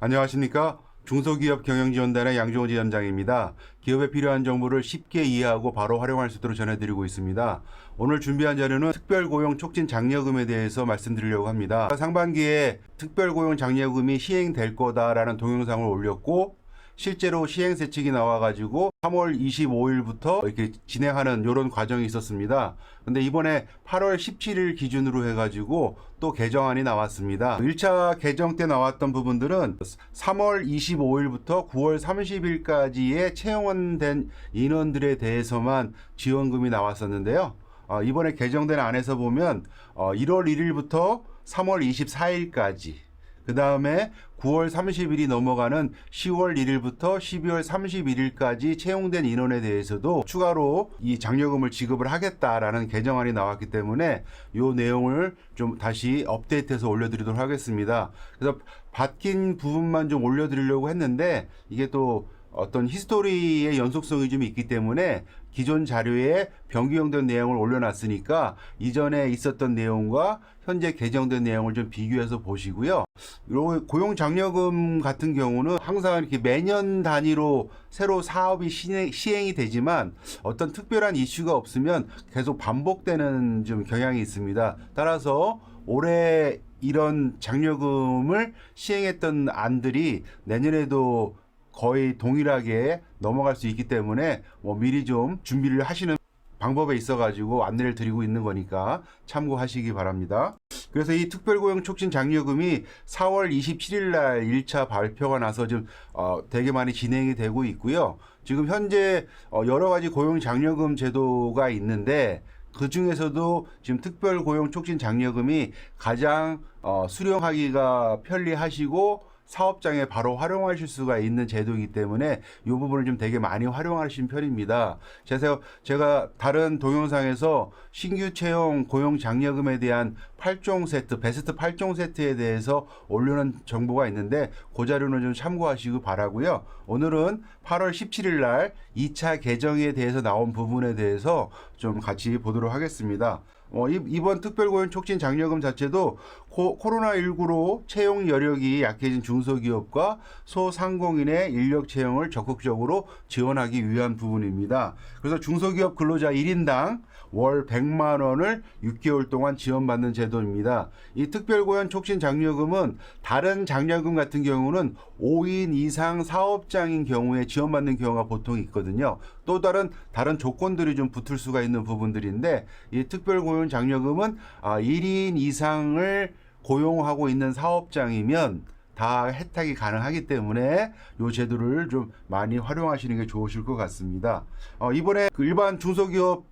안녕하십니까. 중소기업 경영지원단의 양종호 지점장입니다. 기업에 필요한 정보를 쉽게 이해하고 바로 활용할 수 있도록 전해드리고 있습니다. 오늘 준비한 자료는 특별고용 촉진 장려금에 대해서 말씀드리려고 합니다. 상반기에 특별고용 장려금이 시행될 거다라는 동영상을 올렸고 실제로 시행 세 칙이 나와가지고 3월 25일부터 이렇게 진행하는 이런 과정이 있었습니다. 근데 이번에 8월 17일 기준으로 해가지고 또 개정안이 나왔습니다. 1차 개정 때 나왔던 부분들은 3월 25일부터 9월 30일까지의 채용된 인원들에 대해서만 지원금이 나왔었는데요. 어, 이번에 개정된 안에서 보면 어, 1월 1일부터 3월 24일까지 그 다음에 9월 30일이 넘어가는 10월 1일부터 12월 31일까지 채용된 인원에 대해서도 추가로 이 장려금을 지급을 하겠다라는 개정안이 나왔기 때문에 이 내용을 좀 다시 업데이트해서 올려드리도록 하겠습니다. 그래서 바뀐 부분만 좀 올려드리려고 했는데 이게 또 어떤 히스토리의 연속성이 좀 있기 때문에 기존 자료에 변경된 내용을 올려놨으니까 이전에 있었던 내용과 현재 개정된 내용을 좀 비교해서 보시고요. 요 고용 장려금 같은 경우는 항상 이렇게 매년 단위로 새로 사업이 시행, 시행 이 되지만 어떤 특별한 이슈가 없으면 계속 반복되는 좀 경향이 있습니다. 따라서 올해 이런 장려금을 시행했던 안들이 내년에도 거의 동일하게 넘어갈 수 있기 때문에 뭐 미리 좀 준비를 하시는 방법에 있어 가지고 안내를 드리고 있는 거니까 참고하시기 바랍니다. 그래서 이 특별고용 촉진 장려금이 4월 27일 날 1차 발표가 나서 좀 어, 되게 많이 진행이 되고 있고요. 지금 현재 어, 여러 가지 고용 장려금 제도가 있는데 그 중에서도 지금 특별 고용 촉진 장려금이 가장 어, 수령하기가 편리하시고 사업장에 바로 활용하실 수가 있는 제도이기 때문에 이 부분을 좀 되게 많이 활용하시는 편입니다. 제가, 제가 다른 동영상에서 신규 채용 고용 장려금에 대한 8종 세트, 베스트 8종 세트에 대해서 올려놓은 정보가 있는데 그 자료는 좀 참고하시기 바라고요. 오늘은 8월 17일 날 2차 개정에 대해서 나온 부분에 대해서 좀 같이 보도록 하겠습니다. 어, 이- 이번 특별고용 촉진 장려금 자체도 코, 코로나19로 채용 여력이 약해진 중소기업과 소상공인의 인력 채용을 적극적으로 지원하기 위한 부분입니다. 그래서 중소기업 근로자 1인당 월 100만 원을 6개월 동안 지원받는 제도입니다. 이 특별고용 촉진 장려금은 다른 장려금 같은 경우는 5인 이상 사업장인 경우에 지원받는 경우가 보통 있거든요. 또 다른 다른 조건들이 좀 붙을 수가 있는 부분들인데 이 특별고용 장려금은 아, 1인 이상을 고용하고 있는 사업장이면 다 혜택이 가능하기 때문에 이 제도를 좀 많이 활용하시는 게 좋으실 것 같습니다. 어, 이번에 그 일반 중소기업들은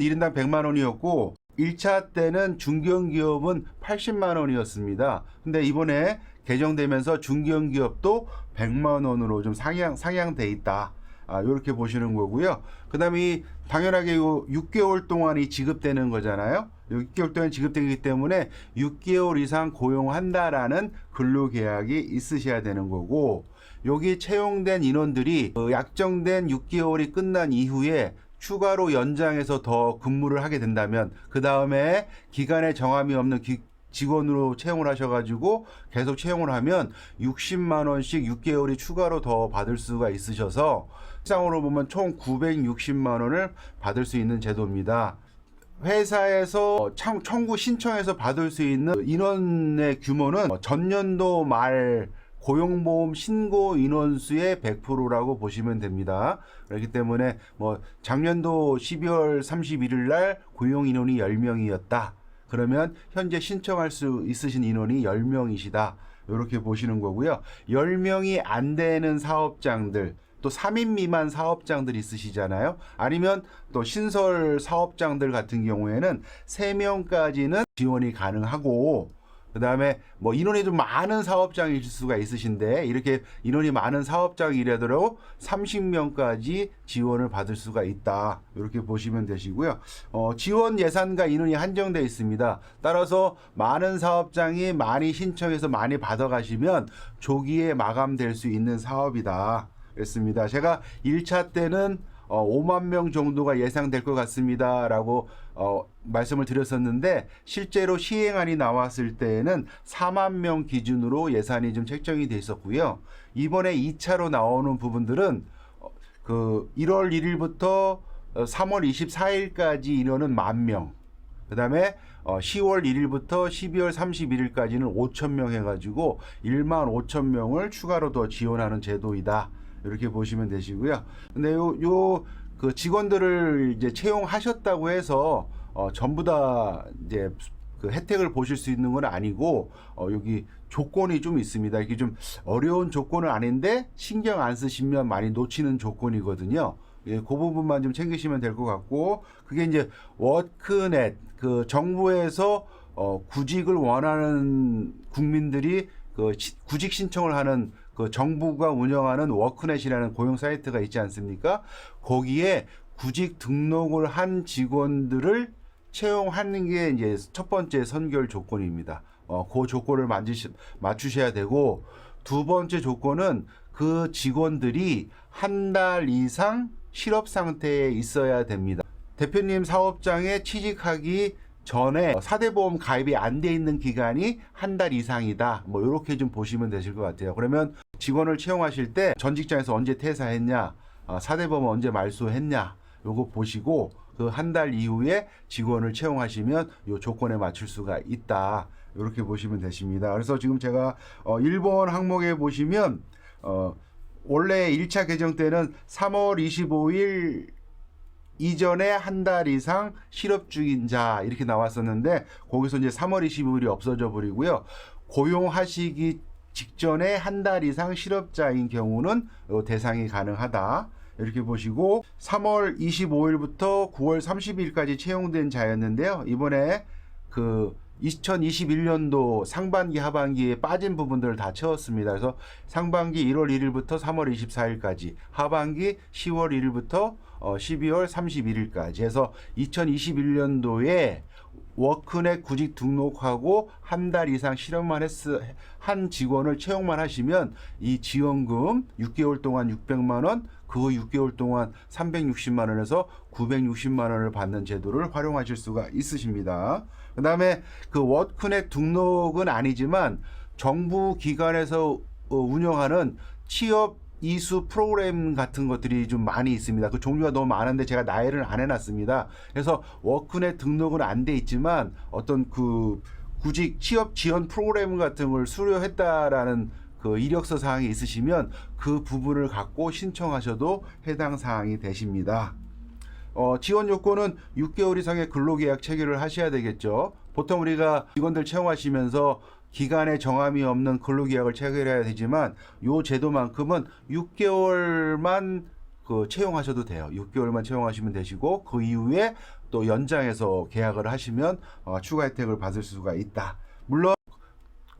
1인당 100만 원이었고 1차 때는 중견기업은 80만 원이었습니다. 근데 이번에 개정되면서 중견기업도 100만 원으로 좀 상향 상향돼 있다. 아, 이렇게 보시는 거고요. 그다음에 당연하게 요 6개월 동안이 지급되는 거잖아요. 6개월 동안 지급되기 때문에 6개월 이상 고용한다라는 근로계약이 있으셔야 되는 거고 여기 채용된 인원들이 어, 약정된 6개월이 끝난 이후에 추가로 연장해서 더 근무를 하게 된다면 그 다음에 기간에 정함이 없는 기- 직원으로 채용을 하셔가지고 계속 채용을 하면 60만 원씩 6개월이 추가로 더 받을 수가 있으셔서 실상으로 보면 총 960만 원을 받을 수 있는 제도입니다. 회사에서 청- 청구 신청해서 받을 수 있는 인원의 규모는 전년도 말 고용보험 신고 인원수의 100%라고 보시면 됩니다. 그렇기 때문에 뭐 작년도 12월 31일 날 고용 인원이 10명이었다. 그러면 현재 신청할 수 있으신 인원이 10명이시다. 이렇게 보시는 거고요. 10명이 안 되는 사업장들 또 3인 미만 사업장들 있으시잖아요. 아니면 또 신설 사업장들 같은 경우에는 3명까지는 지원이 가능하고 그다음에 뭐 인원이 좀 많은 사업장일 수가 있으신데 이렇게 인원이 많은 사업장이라도 30명까지 지원을 받을 수가 있다. 이렇게 보시면 되시고요. 어, 지원 예산과 인원이 한정되어 있습니다. 따라서 많은 사업장이 많이 신청해서 많이 받아가시면 조기에 마감될 수 있는 사업이다. 그랬습니다. 제가 1차 때는 어, 5만 명 정도가 예상될 것 같습니다라고 어, 말씀을 드렸었는데 실제로 시행안이 나왔을 때에는 4만 명 기준으로 예산이 좀 책정이 돼 있었고요. 이번에 2차로 나오는 부분들은 어, 그 1월 1일부터 3월 24일까지 인원은 만 명. 그다음에 어, 10월 1일부터 12월 31일까지는 5천 명 해가지고 1만 5천 명을 추가로 더 지원하는 제도이다. 이렇게 보시면 되시고요. 근데 요 요 그 직원들을 이제 채용하셨다고 해서 어, 전부 다 이제 그 혜택을 보실 수 있는 건 아니고 어, 여기 조건이 좀 있습니다. 이게 좀 어려운 조건은 아닌데 신경 안 쓰시면 많이 놓치는 조건이거든요. 예, 그 부분만 좀 챙기시면 될 것 같고 그게 이제 워크넷 그 정부에서 어, 구직을 원하는 국민들이 그 시- 구직 신청을 하는 그 정부가 운영하는 워크넷이라는 고용 사이트가 있지 않습니까? 거기에 구직 등록을 한 직원들을 채용하는 게 이제 첫 번째 선결 조건입니다. 어, 그 조건을 만지시, 맞추셔야 되고 두 번째 조건은 그 직원들이 한 달 이상 실업 상태에 있어야 됩니다. 대표님 사업장에 취직하기 전에 사대보험 가입이 안 돼 있는 기간이 한 달 이상이다. 뭐 이렇게 좀 보시면 되실 것 같아요. 그러면 직원을 채용하실 때 전 직장에서 언제 퇴사했냐, 아, 사대보험 언제 말소했냐, 요거 보시고 그 한 달 이후에 직원을 채용하시면 요 조건에 맞출 수가 있다. 이렇게 보시면 되십니다. 그래서 지금 제가 어 1번 항목에 보시면 어 원래 1차 개정 때는 3월 25일 이전에 한 달 이상 실업 중인 자 이렇게 나왔었는데 거기서 이제 3월 25일이 없어져 버리고요. 고용하시기 직전에 한 달 이상 실업자인 경우는 요 대상이 가능하다. 이렇게 보시고 3월 25일부터 9월 30일까지 채용된 자였는데요. 이번에 그 2021년도 상반기 하반기에 빠진 부분들을 다 채웠습니다. 그래서 상반기 1월 1일부터 3월 24일까지, 하반기 10월 1일부터 어, 12월 31일까지 해서 2021년도에 워크넷 구직 등록하고 한 달 이상 실험만 했, 한 직원을 채용만 하시면 이 지원금 6개월 동안 600만 원, 그 6개월 동안 360만 원에서 960만 원을 받는 제도를 활용하실 수가 있으십니다. 그 다음에 그 워크넷 등록은 아니지만 정부 기관에서 어, 운영하는 취업 이수 프로그램 같은 것들이 좀 많이 있습니다. 그 종류가 너무 많은데 제가 나열을 안 해놨습니다. 그래서 워크넷 등록은 안 돼 있지만 어떤 그 구직 취업 지원 프로그램 같은 걸 수료했다라는 그 이력서 사항이 있으시면 그 부분을 갖고 신청하셔도 해당 사항이 되십니다. 어, 지원 요건은 6개월 이상의 근로계약 체결을 하셔야 되겠죠. 보통 우리가 직원들 채용하시면서 기간에 정함이 없는 근로계약을 체결해야 되지만 요 제도만큼은 6개월만 그 채용하셔도 돼요. 6개월만 채용하시면 되시고 그 이후에 또 연장해서 계약을 하시면 어, 추가 혜택을 받을 수가 있다. 물론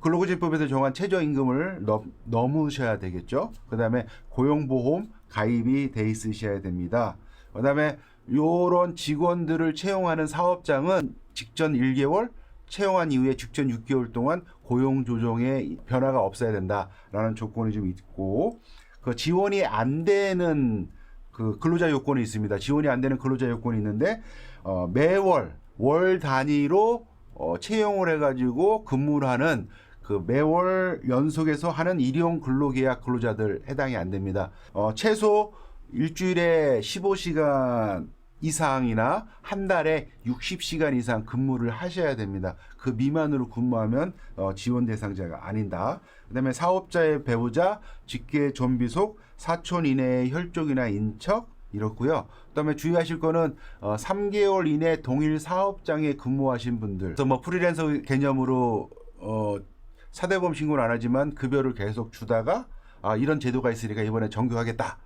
근로기준법에서 정한 최저임금을 넘, 넘으셔야 되겠죠. 그 다음에 고용보험 가입이 돼 있으셔야 됩니다. 그 다음에 요런 직원들을 채용하는 사업장은 직전 1개월, 채용한 이후에 직전 6개월 동안 고용 조정에 변화가 없어야 된다라는 조건이 좀 있고 그 지원이 안 되는 그 근로자 요건이 있습니다. 지원이 안 되는 근로자 요건이 있는데 어, 매월 월 단위로 어, 채용을 해가지고 근무를 하는 그 매월 연속해서 하는 일용 근로계약 근로자들 해당이 안 됩니다. 어, 최소 일주일에 15시간 이상이나 한 달에 60시간 이상 근무를 하셔야 됩니다. 그 미만으로 근무하면 어, 지원 대상자가 아닌다. 그다음에 사업자의 배우자, 직계 좀비 속, 사촌 이내의 혈족이나 인척 이렇고요. 그다음에 주의하실 거는 어, 3개월 이내 동일 사업장에 근무하신 분들. 뭐 프리랜서 개념으로 어, 사대보험 신고는 안 하지만 급여를 계속 주다가 아, 이런 제도가 있으니까 이번에 정교하겠다.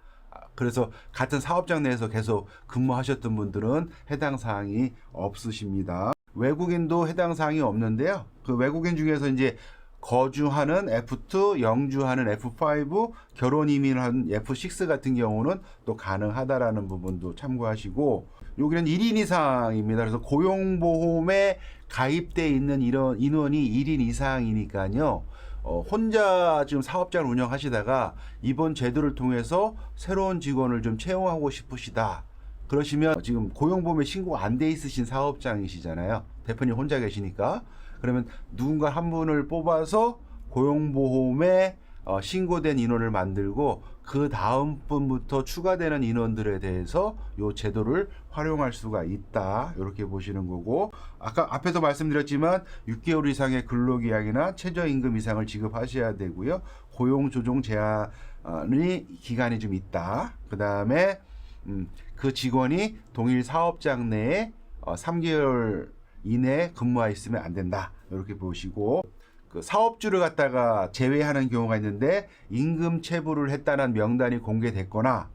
아, 그래서 같은 사업장 내에서 계속 근무하셨던 분들은 해당 사항이 없으십니다. 외국인도 해당 사항이 없는데요. 그 외국인 중에서 이제 거주하는 F2, 영주하는 F5, 결혼 이민한 F6 같은 경우는 또 가능하다라는 부분도 참고하시고 여기는 1인 이상입니다. 그래서 고용보험에 가입돼 있는 이런 인원이 1인 이상이니까요. 어, 혼자 지금 사업장을 운영하시다가 이번 제도를 통해서 새로운 직원을 좀 채용하고 싶으시다. 그러시면 지금 고용보험에 신고 안 돼 있으신 사업장이시잖아요. 대표님 혼자 계시니까. 그러면 누군가 한 분을 뽑아서 고용보험에 어, 신고된 인원을 만들고 그 다음 분부터 추가되는 인원들에 대해서 요 제도를 활용할 수가 있다. 이렇게 보시는 거고 아까 앞에도 말씀드렸지만 6개월 이상의 근로계약이나 최저임금 이상을 지급하셔야 되고요. 고용 조정 제한이 기간이 좀 있다. 그 다음에 음, 그 직원이 동일 사업장 내에 어, 3개월 이내 근무하 있으면 안 된다. 이렇게 보시고 그 사업주를 갖다가 제외하는 경우가 있는데 임금 체불을 했다는 명단이 공개됐거나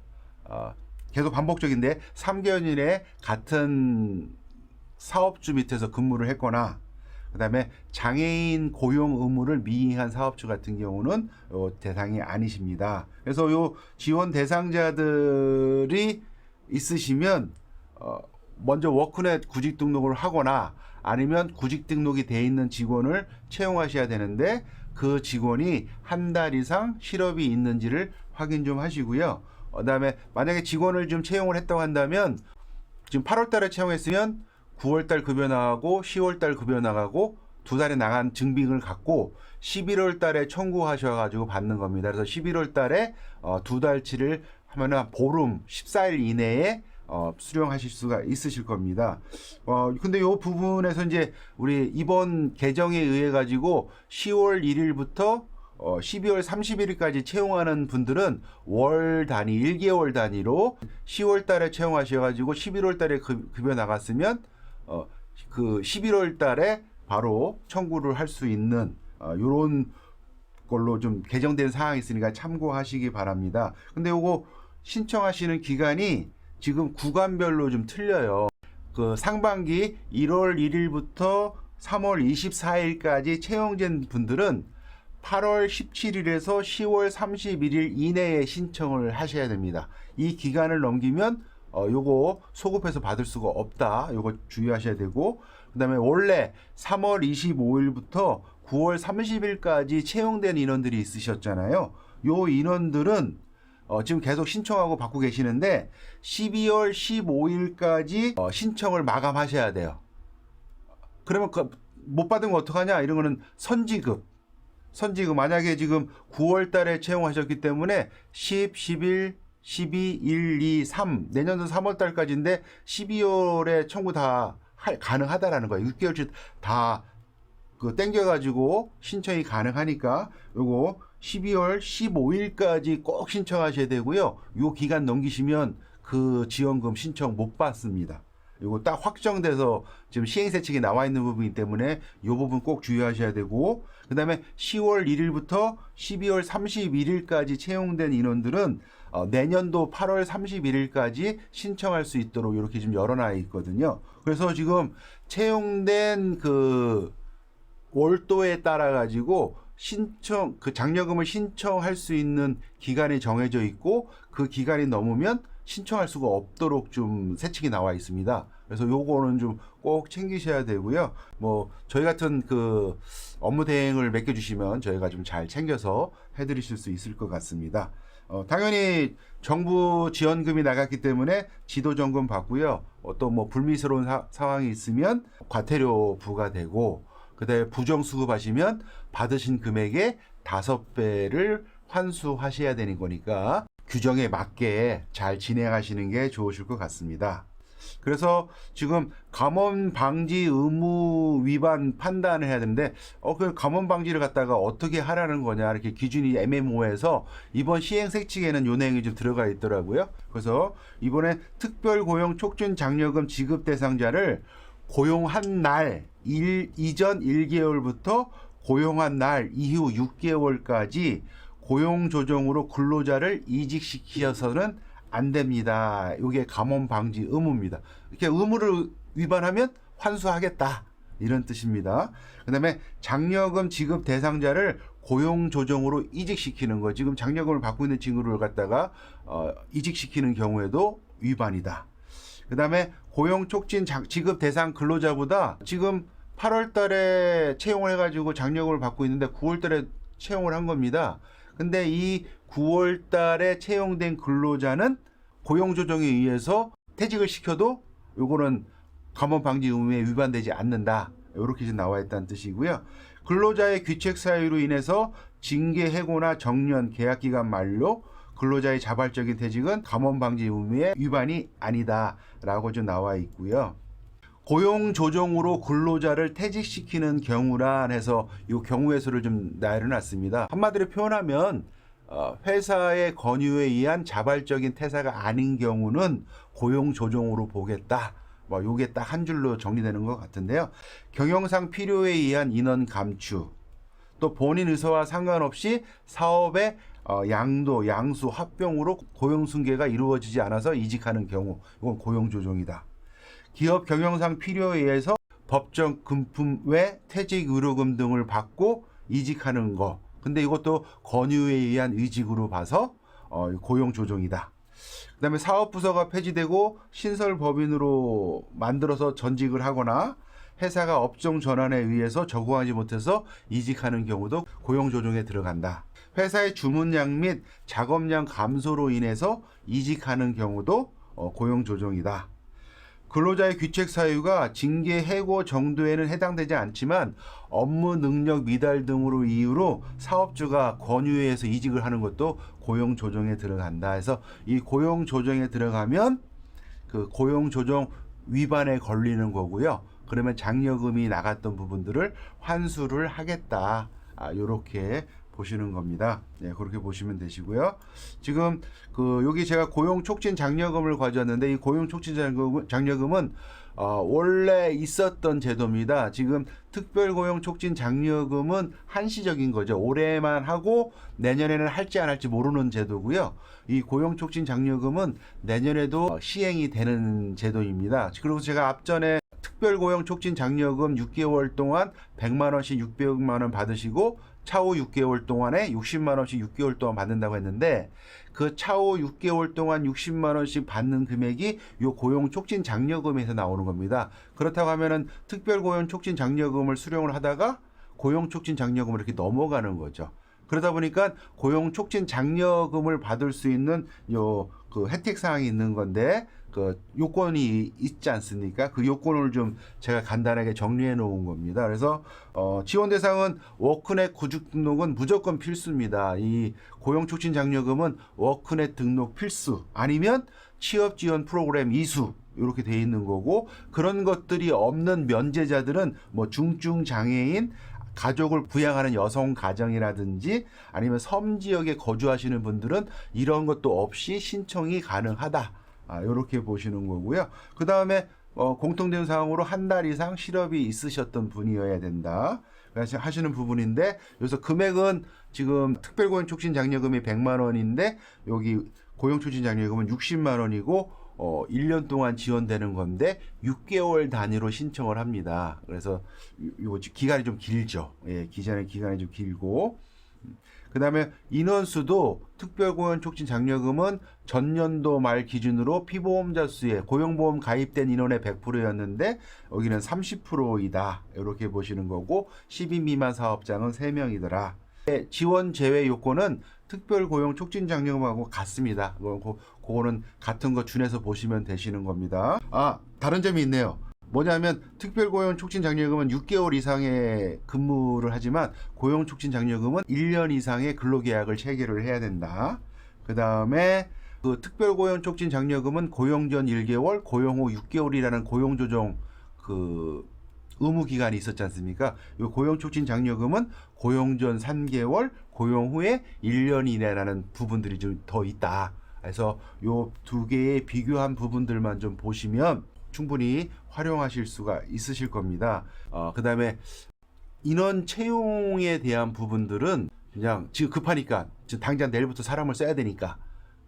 어, 계속 반복적인데 3개월 이내 같은 사업주 밑에서 근무를 했거나 그다음에 장애인 고용 의무를 미행한 사업주 같은 경우는 요 대상이 아니십니다. 그래서 요 지원 대상자들이 있으시면 어, 먼저 워크넷 구직 등록을 하거나 아니면 구직 등록이 돼 있는 직원을 채용하셔야 되는데 그 직원이 한 달 이상 실업이 있는지를 확인 좀 하시고요. 그다음에 만약에 직원을 좀 채용을 했다고 한다면 지금 8월 달에 채용했으면 9월 달 급여 나가고 10월 달 급여 나가고 두 달에 나간 증빙을 갖고 11월 달에 청구하셔 가지고 받는 겁니다. 그래서 11월 달에 어, 두 달치를 하면은 한 보름 14일 이내에 어, 수령하실 수가 있으실 겁니다. 어, 근데 요 부분에서 이제 우리 이번 개정에 의해 가지고 10월 1일부터 어, 12월 31일까지 채용하는 분들은 월 단위, 1개월 단위로 10월 달에 채용하셔가지고 11월 달에 급- 급여 나갔으면 어, 그 11월 달에 바로 청구를 할 수 있는 어, 요런 걸로 좀 개정된 사항이 있으니까 참고하시기 바랍니다. 근데 요거 신청하시는 기간이 지금 구간별로 좀 틀려요. 그 상반기 1월 1일부터 3월 24일까지 채용된 분들은 8월 17일에서 10월 31일 이내에 신청을 하셔야 됩니다. 이 기간을 넘기면 어 요거 소급해서 받을 수가 없다. 요거 주의하셔야 되고 그다음에 원래 3월 25일부터 9월 30일까지 채용된 인원들이 있으셨잖아요. 요 인원들은 어, 지금 계속 신청하고 받고 계시는데 12월 15일까지 어, 신청을 마감하셔야 돼요. 그러면 그, 못 받으면 어떡하냐? 이런 거는 선지급. 선지급. 만약에 지금 9월 달에 채용하셨기 때문에 10, 11, 12, 1, 2, 3. 내년도 3월 달까지인데 12월에 청구 다 할, 가능하다라는 거예요. 6개월치 다 그 땡겨가지고 신청이 가능하니까 요거 12월 15일까지 꼭 신청하셔야 되고요. 요 기간 넘기시면 그 지원금 신청 못 받습니다. 요거 딱 확정돼서 지금 시행세칙이 나와 있는 부분이기 때문에 요 부분 꼭 주의하셔야 되고 그 다음에 10월 1일부터 12월 31일까지 채용된 인원들은 어, 내년도 8월 31일까지 신청할 수 있도록 이렇게 좀 열어놔 있거든요. 그래서 지금 채용된 그 월도에 따라 가지고 신청 그 장려금을 신청할 수 있는 기간이 정해져 있고 그 기간이 넘으면 신청할 수가 없도록 좀 세칙이 나와 있습니다. 그래서 요거는 좀 꼭 챙기셔야 되고요. 뭐 저희 같은 그 업무 대행을 맡겨 주시면 저희가 좀 잘 챙겨서 해 드리실 수 있을 것 같습니다. 어, 당연히 정부 지원금이 나갔기 때문에 지도 점검 받고요. 어떤 뭐 불미스러운 사, 상황이 있으면 과태료 부과되고 그다음에 부정 수급하시면 받으신 금액의 다섯 배를 환수하셔야 되는 거니까 규정에 맞게 잘 진행하시는 게 좋으실 것 같습니다. 그래서 지금 감원 방지 의무 위반 판단을 해야 되는데 어 그 감원 방지를 갖다가 어떻게 하라는 거냐 이렇게 기준이 애매모호해서 이번 시행색칙에는 요 내용이 좀 들어가 있더라고요. 그래서 이번에 특별 고용 촉진 장려금 지급 대상자를 고용한 날 일, 이전 1개월부터 고용한 날 이후 6개월까지 고용 조정으로 근로자를 이직시켜서는 안 됩니다. 이게 감원 방지 의무입니다. 이렇게 의무를 위반하면 환수하겠다. 이런 뜻입니다. 그 다음에 장려금 지급 대상자를 고용 조정으로 이직시키는 거. 지금 장려금을 받고 있는 친구를 갖다가 어, 이직시키는 경우에도 위반이다. 그 다음에 고용 촉진 자- 지급 대상 근로자보다 지금 8월 달에 채용을 해가지고 장려금을 받고 있는데 9월 달에 채용을 한 겁니다. 근데 이 9월 달에 채용된 근로자는 고용 조정에 의해서 퇴직을 시켜도 요거는 감원 방지 의무에 위반되지 않는다. 이렇게 지금 나와 있다는 뜻이고요. 근로자의 귀책 사유로 인해서 징계 해고나 정년 계약 기간 만료 근로자의 자발적인 퇴직은 감원 방지 의무의 위반이 아니다라고 좀 나와 있고요. 고용 조정으로 근로자를 퇴직시키는 경우란 해서 이 경우의 수를 좀 나열해놨습니다. 한마디로 표현하면 어, 회사의 권유에 의한 자발적인 퇴사가 아닌 경우는 고용 조정으로 보겠다. 뭐 요게 딱 한 줄로 정리되는 것 같은데요. 경영상 필요에 의한 인원 감축, 또 본인 의사와 상관없이 사업의 어, 양도, 양수, 합병으로 고용 승계가 이루어지지 않아서 이직하는 경우, 이건 고용 조정이다. 기업 경영상 필요에 의해서 법정 금품 외 퇴직 의료금 등을 받고 이직하는 거. 근데 이것도 권유에 의한 이직으로 봐서 어, 고용 조정이다. 그 다음에 사업 부서가 폐지되고 신설 법인으로 만들어서 전직을 하거나 회사가 업종 전환에 의해서 적응하지 못해서 이직하는 경우도 고용 조정에 들어간다. 회사의 주문량 및 작업량 감소로 인해서 이직하는 경우도 어, 고용 조정이다. 근로자의 귀책 사유가 징계 해고 정도에는 해당되지 않지만 업무 능력 미달 등으로 이유로 사업주가 권유에 의해서 이직을 하는 것도 고용 조정에 들어간다 해서 이 고용 조정에 들어가면 그 고용 조정 위반에 걸리는 거고요. 그러면 장려금이 나갔던 부분들을 환수를 하겠다. 아, 요렇게 보시는 겁니다. 네, 그렇게 보시면 되시고요. 지금 그 여기 제가 고용 촉진 장려금을 가져왔는데 이 고용 촉진 장려금, 장려금 은 어, 원래 있었던 제도입니다. 지금 특별 고용 촉진 장려금은 한시적인 거죠. 올해만 하고 내년에는 할지 안 할지 모르는 제도고요. 이 고용 촉진 장려금은 내년에도 시행이 되는 제도입니다. 그리고 제가 앞전에 특별 고용 촉진 장려금 6개월 동안 100만 원씩 600만 원 받으시고 차후 6개월 동안에 60만 원씩 6개월 동안 받는다고 했는데 그 차후 6개월 동안 60만 원씩 받는 금액이 요 고용 촉진 장려금에서 나오는 겁니다. 그렇다고 하면은 특별 고용 촉진 장려금을 수령을 하다가 고용 촉진 장려금을 이렇게 넘어가는 거죠. 그러다 보니까 고용 촉진 장려금을 받을 수 있는 요 그 혜택 사항이 있는 건데 그 요건이 있지 않습니까? 그 요건을 좀 제가 간단하게 정리해 놓은 겁니다. 그래서 어 지원 대상은 워크넷 구직 등록은 무조건 필수입니다. 이 고용 촉진 장려금은 워크넷 등록 필수 아니면 취업 지원 프로그램 이수 이렇게 돼 있는 거고 그런 것들이 없는 면제자들은 뭐 중증 장애인 가족을 부양하는 여성 가정이라든지 아니면 섬 지역에 거주하시는 분들은 이런 것도 없이 신청이 가능하다. 아, 요렇게 보시는 거고요. 그 다음에 어, 공통된 사항으로 한 달 이상 실업이 있으셨던 분이어야 된다. 하시는 부분인데 여기서 금액은 지금 특별고용 촉진 장려금이 100만 원인데 여기 고용 촉진 장려금은 60만 원이고 어, 1년 동안 지원되는 건데 6개월 단위로 신청을 합니다. 그래서 요, 요 기간이 좀 길죠. 예, 기간이 기간이 좀 길고 그 다음에 인원수도 특별고용 촉진 장려금은 전년도 말 기준으로 피보험자 수의 고용보험 가입된 인원의 100%였는데 여기는 30%이다. 이렇게 보시는 거고 10인 미만 사업장은 3명이더라. 지원 제외 요건은 특별 고용 촉진 장려금하고 같습니다. 그거, 그거는 같은 거 준해서 보시면 되시는 겁니다. 아, 다른 점이 있네요. 뭐냐면 특별고용 촉진 장려금은 6개월 이상의 근무를 하지만 고용 촉진 장려금은 1년 이상의 근로계약을 체결을 해야 된다. 그 다음에 그 특별고용 촉진 장려금은 고용 전 1개월, 고용 후 6개월이라는 고용 조정 그 의무 기간이 있었지 않습니까? 이 고용 촉진 장려금은 고용 전 3개월, 고용 후에 1년 이내라는 부분들이 좀 더 있다. 그래서 요 두 개의 비교한 부분들만 좀 보시면 충분히 활용하실 수가 있으실 겁니다. 어, 그 다음에 인원 채용에 대한 부분들은 그냥 지금 급하니까 지금 당장 내일부터 사람을 써야 되니까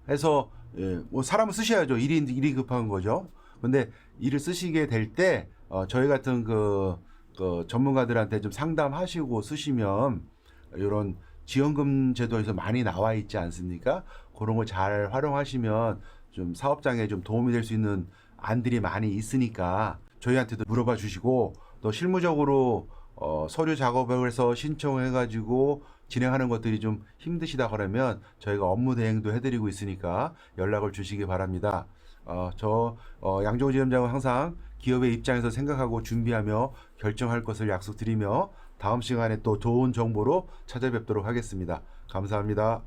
해서 예, 뭐 사람을 쓰셔야죠. 일이 일이 급한 거죠. 근데 일을 쓰시게 될때 어, 저희 같은 그, 그 전문가들한테 좀 상담하시고 쓰시면 이런 지원금 제도에서 많이 나와 있지 않습니까? 그런 걸 잘 활용하시면 좀 사업장에 좀 도움이 될 수 있는 안들이 많이 있으니까 저희한테도 물어봐 주시고 또 실무적으로 어, 서류 작업을 해서 신청해가지고 진행하는 것들이 좀 힘드시다 그러면 저희가 업무 대행도 해드리고 있으니까 연락을 주시기 바랍니다. 어, 저 어, 양정호 지점장은 항상 기업의 입장에서 생각하고 준비하며 결정할 것을 약속드리며 다음 시간에 또 좋은 정보로 찾아뵙도록 하겠습니다. 감사합니다.